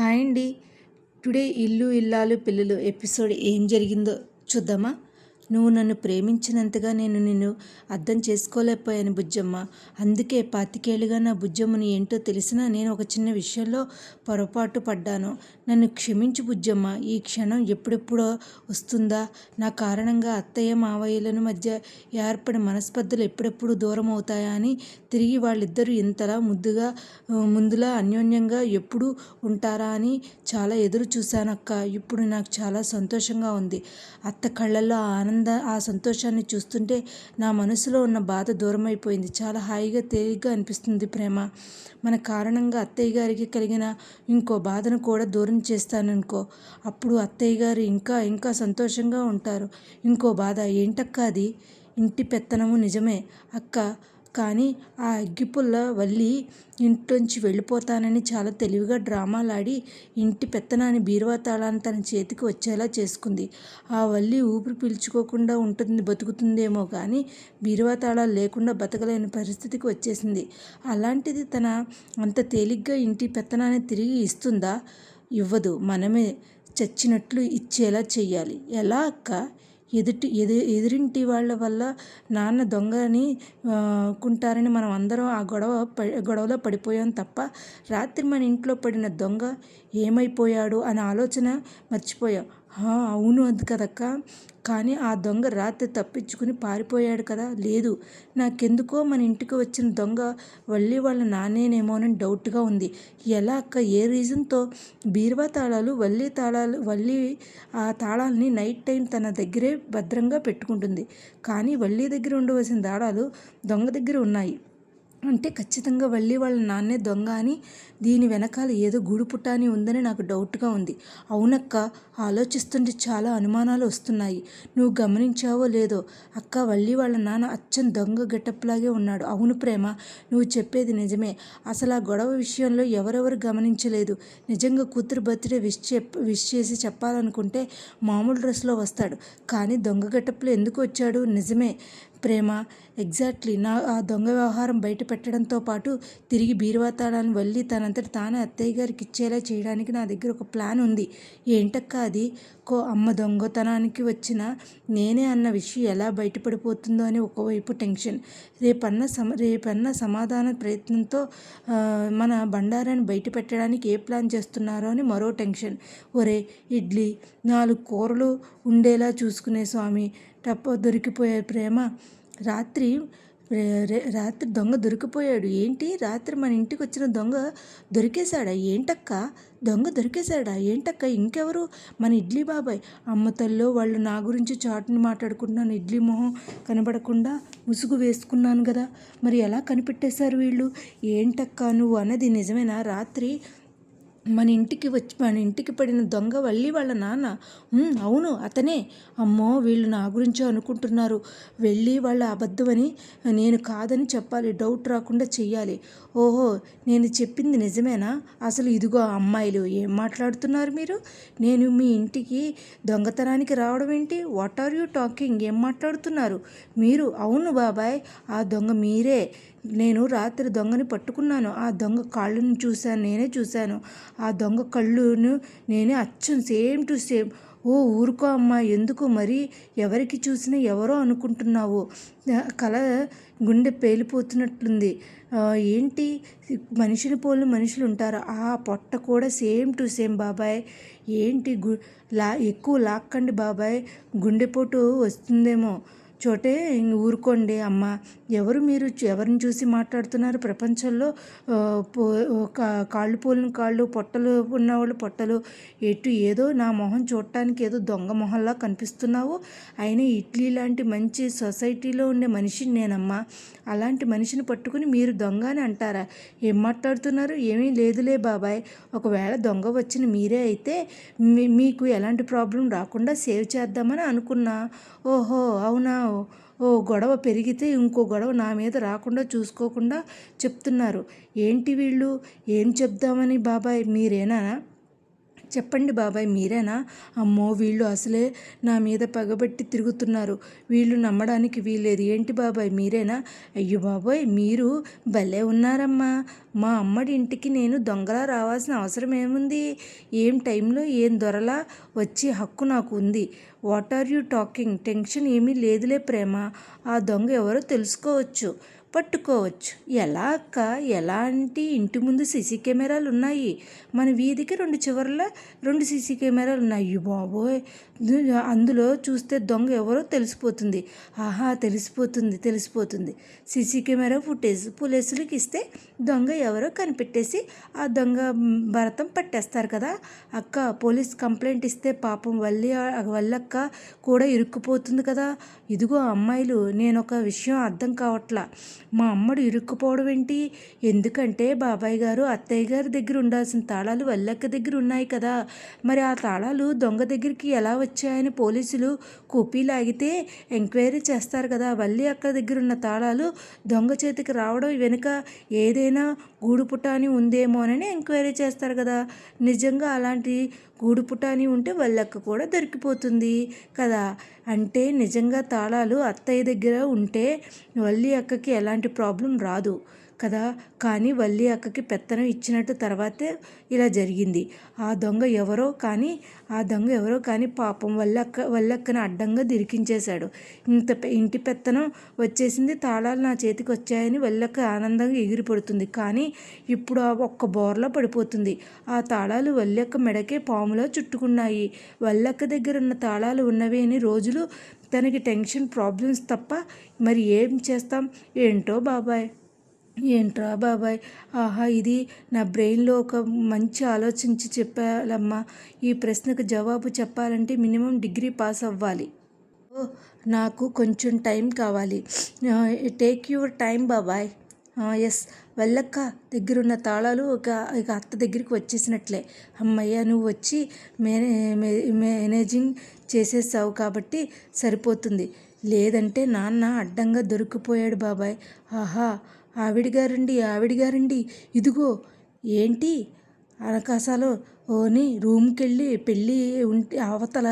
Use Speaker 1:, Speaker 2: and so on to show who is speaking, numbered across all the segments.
Speaker 1: Hi అండి. Today ఇల్లు ఇల్లాలు పిల్లలు ఎపిసోడ్ ఏం జరిగిందో చూద్దామా? నువ్వు నన్ను ప్రేమించినంతగా నేను నిన్ను అర్థం చేసుకోలేకపోయాను బుజ్జమ్మ. అందుకే పాతికేళ్ళుగా నా బుజ్జమ్మని ఏంటో తెలిసినా నేను ఒక చిన్న విషయంలో పొరపాటు పడ్డాను. నన్ను క్షమించు బుజ్జమ్మ. ఈ క్షణం ఎప్పుడెప్పుడో వస్తుందా? నా కారణంగా అత్తయ్య మావయ్యలను మధ్య ఏర్పడిన మనస్పర్ధలు ఎప్పుడెప్పుడు దూరం అవుతాయా అని తిరిగి వాళ్ళిద్దరూ ఇంతలా ముద్దుగా ముందులా అన్యోన్యంగా ఎప్పుడు ఉంటారా అని చాలా ఎదురు చూశానక్క. ఇప్పుడు నాకు చాలా సంతోషంగా ఉంది. అత్త కళ్ళల్లో ఆనందం ఆనంద ఆ సంతోషాన్ని చూస్తుంటే నా మనసులో ఉన్న బాధ దూరమైపోయింది. చాలా హాయిగా తేలిగ్గా అనిపిస్తుంది ప్రేమ. మన కారణంగా అత్తయ్య గారికి కలిగిన ఇంకో బాధను కూడా దూరం చేస్తాననుకో అప్పుడు అత్తయ్య గారు ఇంకా ఇంకా సంతోషంగా ఉంటారు. ఇంకో బాధ ఏంటక్క అది? ఇంటి పెత్తనము నిజమే. అక్క కానీ ఆ అగ్గిపుల్ల వల్లి ఇంట్లోంచి వెళ్ళిపోతానని చాలా తెలివిగా డ్రామాలాడి ఇంటి పెత్తనాన్ని బీరువా తాళాన్ని తన చేతికి వచ్చేలా చేసుకుంది. ఆ వల్లి ఊపిరి పీల్చుకోకుండా ఉంటుంది బతుకుతుందేమో కానీ బీరువా తాళాలు లేకుండా బతకలేని పరిస్థితికి వచ్చేసింది. అలాంటిది తన అంత తేలిగ్గా ఇంటి పెత్తనాన్ని తిరిగి ఇస్తుందా? ఇవ్వదు. మనమే చచ్చినట్లు ఇచ్చేలా చెయ్యాలి. ఎలా అక్క? ఎదుటి ఎదు ఎదురింటి వాళ్ళ వల్ల నాన్న దొంగ అని కుంటారని మనం అందరం ఆ గొడవ గొడవలో పడిపోయాం తప్ప రాత్రి మన ఇంట్లో పడిన దొంగ ఏమైపోయాడు అనే ఆలోచన మర్చిపోయాం. అవును అది కదక్క కానీ ఆ దొంగ రాత్రి తప్పించుకుని పారిపోయాడు కదా. లేదు నాకెందుకో మన ఇంటికి వచ్చిన దొంగ వల్లి వాళ్ళ నానేనేమోనని డౌట్గా ఉంది. ఎలా అక్క ఏ రీజన్తో? బీరువా తాళాలు వల్లి తాళాలు వల్లి ఆ తాళాలని నైట్ టైం తన దగ్గరే భద్రంగా పెట్టుకుంటుంది. కానీ వల్లి దగ్గర ఉండవలసిన తాళాలు దొంగ దగ్గర ఉన్నాయి. అంటే ఖచ్చితంగా వెళ్ళి వాళ్ళ నాన్నే దొంగ అని దీని వెనకాల ఏదో గూడు పుట్టాని ఉందని నాకు డౌట్గా ఉంది. అవునక్క ఆలోచిస్తుంటే చాలా అనుమానాలు వస్తున్నాయి. నువ్వు గమనించావో లేదో? అక్క వల్లి వాళ్ళ నాన్న అచ్చం దొంగ గెటప్లాగే ఉన్నాడు. అవును ప్రేమ నువ్వు చెప్పేది నిజమే. అసలు ఆ గొడవ విషయంలో ఎవరెవరు గమనించలేదు. నిజంగా కూతురు బర్త్డే విష్ చెప్ విష్ చేసి చెప్పాలనుకుంటే మామూలు డ్రెస్లో వస్తాడు. కానీ దొంగ గెటప్లో ఎందుకు వచ్చాడు? నిజమే. ప్రేమ. ఎగ్జాక్ట్లీ. నా ఆ దొంగ వ్యవహారం బయట పెట్టడంతో పాటు తిరిగి బీరువా తాళాన్ని వల్లి తనంతట తానే అత్తయ్య గారికి ఇచ్చేలా చేయడానికి నా దగ్గర ఒక ప్లాన్ ఉంది. ఏంటక్క అది? ఒక్కో అమ్మ దొంగతనానికి వచ్చిన నేనే అన్న విషయం ఎలా బయటపడిపోతుందో అని ఒకవైపు టెన్షన్. రేపన్న సమ రేపన్న సమాధాన ప్రయత్నంతో మన బండారాన్ని బయట పెట్టడానికి ఏ ప్లాన్ చేస్తున్నారో అని మరో టెన్షన్. ఒరే ఇడ్లీ నాలుగు కూరలు ఉండేలా చూసుకునే స్వామి టప్ప దొరికిపోయే ప్రేమ. రాత్రి రాత్రి దొంగ దొరికిపోయాడు. ఏంటి? రాత్రి మన ఇంటికి వచ్చిన దొంగ దొరికేశాడా? ఏంటక్క? దొంగ దొరికేశాడా? ఏంటక్క? ఇంకెవరు? మన ఇడ్లీ బాబాయ్. అమ్మ తల్లో వాళ్ళు నా గురించి చాటుని మాట్లాడుకుంటున్నాను. ఇడ్లీ మొహం కనబడకుండా ముసుగు వేసుకున్నాను కదా. మరి ఎలా కనిపెట్టేశారు వీళ్ళు? ఏంటక్క నువ్వు అన్నది నిజమేనా? రాత్రి మన ఇంటికి వచ్చి మన ఇంటికి పడిన దొంగ వల్లి వాళ్ళ నాన్న. అవును అతనే. అమ్మో వీళ్ళు నా గురించి అనుకుంటున్నారు. వెళ్ళి వాళ్ళ అబద్ధమని నేను కాదని చెప్పాలి. డౌట్ రాకుండా చెయ్యాలి. ఓహో నేను చెప్పింది నిజమేనా? అసలు ఇదిగో అమ్మాయిలు ఏం మాట్లాడుతున్నారు మీరు? నేను మీ ఇంటికి దొంగతనానికి రావడం ఏంటి? వాట్ ఆర్ యూ టాకింగ్ ఏం మాట్లాడుతున్నారు? మీరు అవును బాబాయ్ ఆ దొంగ మీరే. నేను రాత్రి దొంగని పట్టుకున్నాను. ఆ దొంగ కాళ్ళను చూశాను నేనే చూశాను. ఆ దొంగ కళ్ళును నేనే అచ్చం సేమ్ టు సేమ్. ఓ ఊరుకో అమ్మా ఎందుకు మరి? ఎవరికి చూసినా ఎవరో అనుకుంటున్నావు? కళ గుండె పేలిపోతున్నట్లుంది. ఏంటి? మనిషిని పోలిన మనుషులు ఉంటారు? ఆ పొట్ట కూడా సేమ్ టు సేమ్ బాబాయ్. ఏంటి గు లా ఎక్కువ లాక్కండి బాబాయ్. గుండెపోటు వస్తుందేమో. చోటే ఊరుకోండి అమ్మ. ఎవరు మీరు ఎవరిని చూసి మాట్లాడుతున్నారు ప్రపంచంలో? కాళ్ళు పోలిన కాళ్ళు పొట్టలు ఉన్నవాళ్ళు పొట్టలు. ఎటు ఏదో నా మొహం చూడటానికి ఏదో దొంగ మొహంలా కనిపిస్తున్నావు. అయినా ఇడ్లీ లాంటి మంచి సొసైటీలో ఉండే మనిషిని నేనమ్మా. అలాంటి మనిషిని పట్టుకుని మీరు దొంగ అని అంటారా? ఏం మాట్లాడుతున్నారు? ఏమీ లేదులే బాబాయ్. ఒకవేళ దొంగ వచ్చిన మీరే అయితే మీకు ఎలాంటి ప్రాబ్లం రాకుండా సేవ్ చేద్దామని అనుకున్నా. ఓహో అవునా? ఓ గొడవ పెరిగితే ఇంకో గొడవ నా మీద రాకుండా చూసుకోకుండా చెప్తున్నారు. ఏంటి వీళ్ళు? ఏం చెప్దామని బాబాయ్? మీరేనా? చెప్పండి బాబాయ్ మీరేనా? అమ్మో వీళ్ళు అసలే నా మీద పగబట్టి తిరుగుతున్నారు. వీళ్ళు నమ్మడానికి వీలేదు ఏంటి బాబాయ్ మీరేనా? అయ్యో బాబాయ్ మీరు భలే ఉన్నారమ్మా. మా అమ్మడి ఇంటికి నేను దొంగలా రావాల్సిన అవసరం ఏముంది? ఏం టైంలో ఏం దొరలా? వచ్చే హక్కు నాకు ఉంది. What are you talking? Tension ఏమీ లేదులే ప్రేమ. ఆ దొంగ ఎవరో తెలుసుకోవచ్చు. పట్టుకోవచ్చు. ఎలా అక్క ఎలాంటి ఇంటి ముందు సీసీ కెమెరాలు ఉన్నాయి? మన వీధికి రెండు చివర్ల రెండు సీసీ కెమెరాలు ఉన్నాయి. బాబోయ్! అందులో చూస్తే దొంగ ఎవరో తెలిసిపోతుంది. ఆహా తెలిసిపోతుంది తెలిసిపోతుంది. సీసీ కెమెరా ఫుటేజ్ పోలీసులకి ఇస్తే దొంగ ఎవరో కనిపెట్టేసి ఆ దొంగ భరతం పట్టేస్తారు కదా? అక్క పోలీస్ కంప్లైంట్ ఇస్తే పాపం వల్లి వల్లక్క కూడా ఇరుక్కుపోతుంది కదా? ఇదిగో అమ్మాయిలు నేను ఒక విషయం అర్థం కావట్లా. మా అమ్మడు ఇరుక్కుపోవడం ఏంటి? ఎందుకంటే బాబాయ్ గారు అత్తయ్య గారి దగ్గర ఉండాల్సిన తాళాలు వల్లక్క దగ్గర ఉన్నాయి కదా. మరి ఆ తాళాలు దొంగ దగ్గరికి ఎలా వచ్చాయని పోలీసులు కూపీ లాగితే ఎంక్వైరీ చేస్తారు కదా. వల్లి అక్క దగ్గర ఉన్న తాళాలు దొంగ చేతికి రావడం వెనుక ఏదైనా గూడుపుటాని ఉందేమోనని ఎంక్వైరీ చేస్తారు కదా. నిజంగా అలాంటి గూడు పుటాని ఉంటే వాళ్ళక్క కూడా దొరికిపోతుంది కదా. అంటే నిజంగా తాళాలు అత్తయ్య దగ్గర ఉంటే వల్లి అక్కకి ఎలాంటి ప్రాబ్లం రాదు. కదా? కానీ వల్లి అక్కకి పెత్తనం ఇచ్చినట్టు తర్వాతే ఇలా జరిగింది. ఆ దొంగ ఎవరో కానీ ఆ దొంగ ఎవరో కానీ పాపం వల్లక్క వల్లక్కను అడ్డంగా దిరికించేశాడు. ఇంత ఇంటి పెత్తనం వచ్చేసింది తాళాలు నా చేతికి వచ్చాయని వల్లక్క ఆనందంగా ఎగిరిపడుతుంది. కానీ ఇప్పుడు ఆ ఒక్క బోర్లో పడిపోతుంది. ఆ తాళాలు వల్లక్క మెడకే పాములో చుట్టుకున్నాయి. వల్లక్క దగ్గర ఉన్న తాళాలు ఉన్నవి అని రోజులు తనకి టెన్షన్ ప్రాబ్లమ్స్ తప్ప మరి ఏం చేస్తాం? ఏంటో బాబాయ్? ఏంట్రా బాబాయ్? ఆహా ఇది నా బ్రెయిన్లో ఒక మంచి ఆలోచించి చెప్పాలమ్మా. ఈ ప్రశ్నకు జవాబు చెప్పాలంటే మినిమం డిగ్రీ పాస్ అవ్వాలి. నాకు కొంచెం టైం కావాలి. టేక్ యువర్ టైం బాబాయ్. ఎస్ వెళ్ళక్క. దగ్గరున్న తాళాలు ఒక ఇక అత్త దగ్గరికి వచ్చేసినట్లే. అమ్మయ్య నువ్వు వచ్చి మేనే మేనేజింగ్ చేసేసావు కాబట్టి సరిపోతుంది. లేదంటే నాన్న అడ్డంగా దొరికిపోయాడు బాబాయ్. ఆహా ఆవిడగారండి ఆవిడగారండి. ఇదిగో ఏంటి? అనకాసాలో ఓని రూమ్కి వెళ్ళి పెళ్ళి ఉంటే అవతల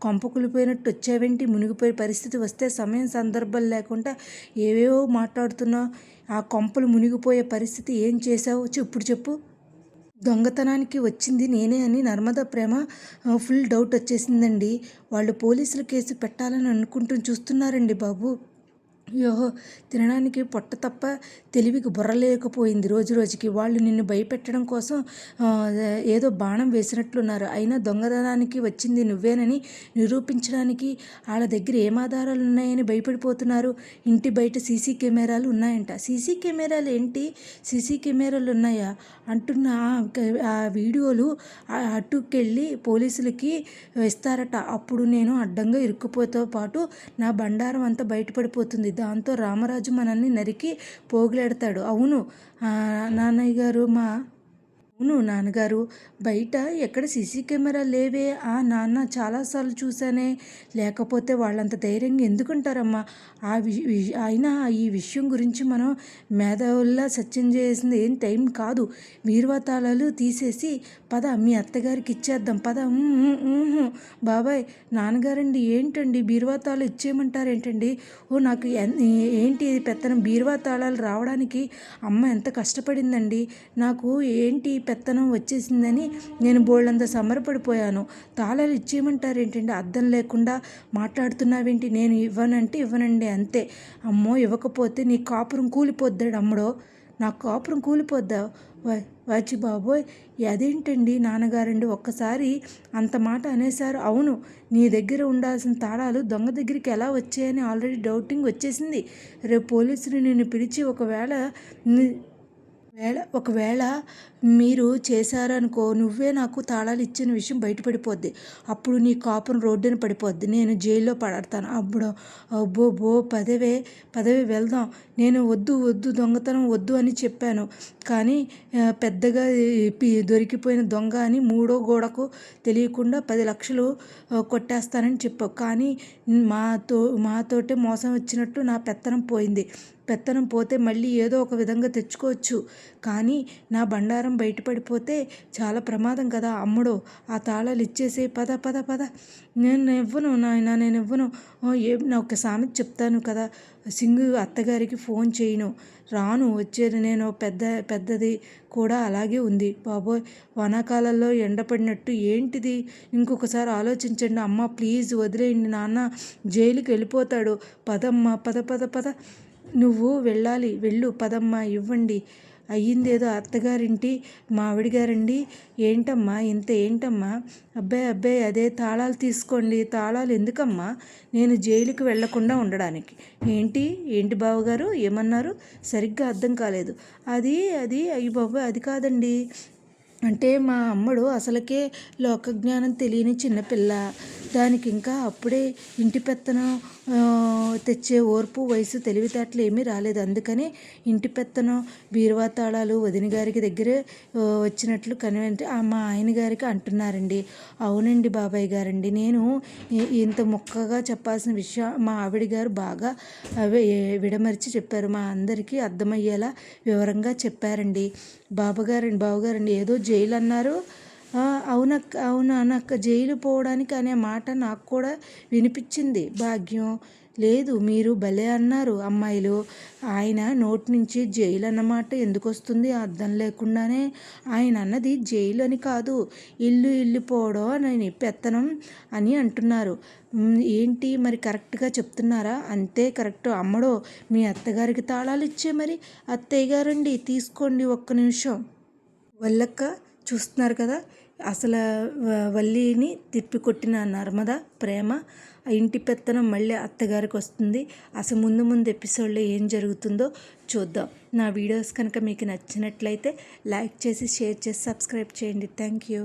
Speaker 1: కొంప కులిపోయినట్టు వచ్చావేంటి? మునిగిపోయే పరిస్థితి వస్తే సమయం సందర్భం లేకుండా ఏవేవో మాట్లాడుతున్నావు. ఆ కొంపలు మునిగిపోయే పరిస్థితి ఏం చేసావో ఇప్పుడు చెప్పు. దొంగతనానికి వచ్చింది నేనే అని నర్మద ప్రేమ ఫుల్ డౌట్ వచ్చేసిందండి. వాళ్ళు పోలీసులు కేసు పెట్టాలని అనుకుంటూ చూస్తున్నారండి బాబు. యోహో తినడానికి పొట్ట తప్ప తెలివికి బుర్ర లేకపోయింది రోజు రోజుకి. వాళ్ళు నిన్ను భయపెట్టడం కోసం ఏదో బాణం వేసినట్లున్నారు. అయినా దొంగదనానికి వచ్చింది నువ్వేనని నిరూపించడానికి వాళ్ళ దగ్గర ఏం ఆధారాలు ఉన్నాయని భయపడిపోతున్నారు? ఇంటి బయట సీసీ కెమెరాలు ఉన్నాయంట. సీసీ కెమెరాలు ఏంటి? సీసీ కెమెరాలు ఉన్నాయా? అంటున్న ఆ వీడియోలు అటుకెళ్ళి పోలీసులకి ఇస్తారట అప్పుడు నేను అడ్డంగా ఇరుక్కుపోతో పాటు నా బండారం అంతా బయటపడిపోతుంది. దాంతో రామరాజు మనల్ని నరికి పోగులెడతాడు. అవును నాన్నయ్య గారు మా అవును నాన్నగారు. బయట ఎక్కడ సీసీ కెమెరా లేవే? ఆ నాన్న చాలాసార్లు చూశానే. లేకపోతే వాళ్ళంత ధైర్యంగా ఎందుకుంటారమ్మా? ఆ అయినా ఈ విషయం గురించి మనం మేధావుల్లా సత్యం చేసింది ఏం టైం కాదు. వీర్వతాళాలు తీసేసి పద మీ అత్తగారికి ఇచ్చేద్దాం. పద. బాబాయ్ నాన్నగారండి ఏంటండి బీరువాతాళాలు ఇచ్చేయమంటారేంటండి? ఓ నాకు ఏంటి పెత్తనం? బీరువాతాళాలు రావడానికి అమ్మ ఎంత కష్టపడిందండి? నాకు ఏంటి పెత్తనం వచ్చేసిందని నేను బోళ్ళంత సమరపడిపోయాను తాళాలు ఇచ్చేయమంటారేంటండి? అర్థం లేకుండా మాట్లాడుతున్నావేంటి? నేను ఇవ్వనంటే ఇవ్వనండి అంతే. అమ్మో ఇవ్వకపోతే నీ కాపురం కూలిపోద్దాడు అమ్మడో. నా కాపురం కూలిపోద్దా? వాచి బాబోయ్ అదేంటండి నాన్నగారండి? ఒక్కసారి అంత మాట అనేసారు అవును నీ దగ్గర ఉండాల్సిన తాళాలు దొంగ దగ్గరికి ఎలా వచ్చాయని ఆల్రెడీ డౌటింగ్ వచ్చేసింది. రేపు పోలీసులు నిన్ను పిలిచి ఒకవేళ వేళ ఒకవేళ మీరు చేశారనుకో నువ్వే నాకు తాళాలు ఇచ్చిన విషయం బయటపడిపోద్ది. అప్పుడు నీ కాపురం రోడ్డున పడిపోద్ది. నేను జైల్లో పడతాను. అప్పుడు అబ్బో బో పదవే పదవి వెళ్దాం. నేను వద్దు వద్దు దొంగతనం వద్దు అని చెప్పాను. కానీ పెద్దగా పి- దొరికిపోయిన దొంగ అని మూడో గోడకు తెలియకుండా పది లక్షలు కొట్టేస్తానని చెప్పావు. కానీ మాతో మాతోటే మోసం వచ్చినట్టు నా పెత్తనం పోయింది. పెత్తనం పోతే మళ్ళీ ఏదో ఒక విధంగా తెచ్చుకోవచ్చు. కానీ నా బండారం బయటపడిపోతే చాలా ప్రమాదం కదా అమ్ముడు. ఆ తాళాలు ఇచ్చేసే పద పద పద. నేను ఇవ్వను నాయన నేను ఇవ్వను. ఏ నా ఒక సామెత చెప్తాను కదా. సింగు అత్తగారికి ఫోన్ చేయను. రాను వచ్చేది నేను పెద్ద పెద్దది కూడా అలాగే ఉంది. బాబోయ్ వానాకాలంలో ఎండపడినట్టు ఏంటిది? ఇంకొకసారి ఆలోచించండి అమ్మ ప్లీజ్ వదిలేయండి నాన్న జైలుకి వెళ్ళిపోతాడు. పదమ్మ పద పద పద. నువ్వు వెళ్ళాలి వెళ్ళు పదమ్మ ఇవ్వండి. అయ్యిందేదో అత్తగారింటి మావిడి గారండి ఏంటమ్మా ఇంత ఏంటమ్మా? అబ్బాయి అబ్బాయి అదే తాళాలు తీసుకోండి. తాళాలు ఎందుకమ్మా? నేను జైలుకి వెళ్ళకుండా ఉండడానికి. ఏంటి? ఏంటి బావగారు? ఏమన్నారు? సరిగ్గా అర్థం కాలేదు. అది అది అయ్యి బాబు అది కాదండి. అంటే మా అమ్మడు అసలుకే లోకజ్ఞానం తెలియని చిన్నపిల్ల దానికి ఇంకా అప్పుడే ఇంటి పెత్తనం తెచ్చే ఓర్పు వయసు తెలివితేటలు ఏమీ రాలేదు. అందుకని ఇంటి పెత్తనం బీరువా తాళాలు వదిన గారికి దగ్గరే వచ్చినట్లు కనివంటే మా ఆయన గారికి అంటున్నారండి. అవునండి బాబాయ్ గారండి. నేను ఇంత మొక్కగా చెప్పాల్సిన విషయం మా ఆవిడ గారు బాగా విడమరిచి చెప్పారు. మా అందరికీ అర్థమయ్యేలా వివరంగా చెప్పారండి. బాబగారండి బావగారండి ఏదో జైలు అన్నారు అవునక్క అవును అనక్క జైలు పోవడానికి అనే మాట నాకు కూడా వినిపించింది. భాగ్యం లేదు మీరు భలే అన్నారు అమ్మాయిలు. ఆయన నోటి నుంచి జైలు అన్నమాట ఎందుకు వస్తుంది? అర్థం లేకుండానే ఆయన అన్నది జైలు అని కాదు ఇల్లు ఇల్లు పోవడం అని పెత్తనం అని అంటున్నారు. ఏంటి మరి కరెక్ట్గా చెప్తున్నారా? అంతే కరెక్ట్. అమ్మడో మీ అత్తగారికి తాళాలు ఇచ్చే మరి. అత్తయ్య గారండి తీసుకోండి ఒక్క నిమిషం. వల్లక్క చూస్తున్నారు కదా అసలు వల్లిని తిప్పి కొట్టిన నర్మద ప్రేమ ఆ ఇంటి పెత్తనం మళ్ళీ అత్తగారికి వస్తుంది. అసలు ముందు ముందు ఎపిసోడ్లో ఏం జరుగుతుందో చూద్దాం. నా వీడియోస్ కనుక మీకు నచ్చినట్లయితే లైక్ చేసి షేర్ చేసి సబ్స్క్రైబ్ చేయండి. Thank you.